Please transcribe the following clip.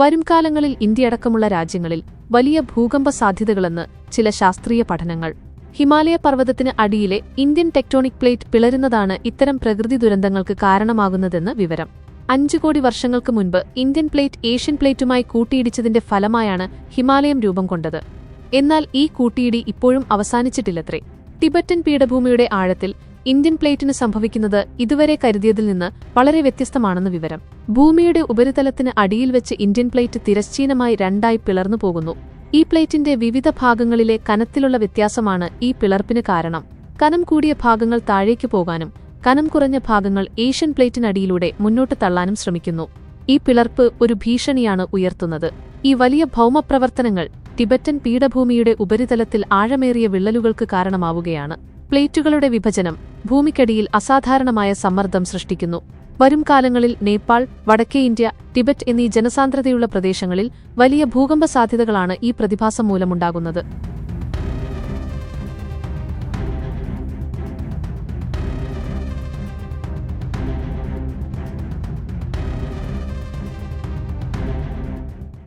വരുംകാലങ്ങളിൽ ഇന്ത്യയടക്കമുള്ള രാജ്യങ്ങളിൽ വലിയ ഭൂകമ്പ സാധ്യതകളെന്ന് ചില ശാസ്ത്രീയ പഠനങ്ങൾ. ഹിമാലയ പർവതത്തിന് അടിയിലെ ഇന്ത്യൻ ടെക്ടോണിക് പ്ലേറ്റ് പിളരുന്നതാണ് ഇത്തരം പ്രകൃതി ദുരന്തങ്ങൾക്ക് കാരണമാകുന്നതെന്ന് വിവരം. അഞ്ചു കോടി വർഷങ്ങൾക്ക് മുൻപ് ഇന്ത്യൻ പ്ലേറ്റ് ഏഷ്യൻ പ്ലേറ്റുമായി കൂട്ടിയിടിച്ചതിന്റെ ഫലമായാണ് ഹിമാലയം രൂപം കൊണ്ടത്. എന്നാൽ ഈ കൂട്ടിയിടി ഇപ്പോഴും അവസാനിച്ചിട്ടില്ലത്രേ. ടിബറ്റൻ പീഠഭൂമിയുടെ ആഴത്തിൽ ഇന്ത്യൻ പ്ലേറ്റിന് സംഭവിക്കുന്നത് ഇതുവരെ കരുതിയതിൽ നിന്ന് വളരെ വ്യത്യസ്തമാണെന്ന് വിവരം. ഭൂമിയുടെ ഉപരിതലത്തിന് അടിയിൽ വെച്ച് ഇന്ത്യൻ പ്ലേറ്റ് തിരശ്ചീനമായി രണ്ടായി പിളർന്നു പോകുന്നു. ഈ പ്ലേറ്റിന്റെ വിവിധ ഭാഗങ്ങളിലെ കനത്തിലുള്ള വ്യത്യാസമാണ് ഈ പിളർപ്പിന് കാരണം. കനം കൂടിയ ഭാഗങ്ങൾ താഴേക്ക് പോകാനും കനം കുറഞ്ഞ ഭാഗങ്ങൾ ഏഷ്യൻ പ്ലേറ്റിനടിയിലൂടെ മുന്നോട്ട് തള്ളാനും ശ്രമിക്കുന്നു. ഈ പിളർപ്പ് ഒരു ഭീഷണിയാണ് ഉയർത്തുന്നത്. ഈ വലിയ ഭൗമപ്രവർത്തനങ്ങൾ ടിബറ്റൻ പീഠഭൂമിയുടെ ഉപരിതലത്തിൽ ആഴമേറിയ വിള്ളലുകൾക്ക് കാരണമാവുകയാണ്. പ്ലേറ്റുകളുടെ വിഭജനം ഭൂമിക്കടിയിൽ അസാധാരണമായ സമ്മർദ്ദം സൃഷ്ടിക്കുന്നു. വരും കാലങ്ങളിൽ നേപ്പാൾ വടക്കേ ഇന്ത്യ ടിബറ്റ് എന്നീ ജനസാന്ദ്രതയുള്ള പ്രദേശങ്ങളിൽ വലിയ ഭൂകമ്പ സാധ്യതകളാണ് ഈ പ്രതിഭാസം മൂലമുണ്ടാകുന്നത്.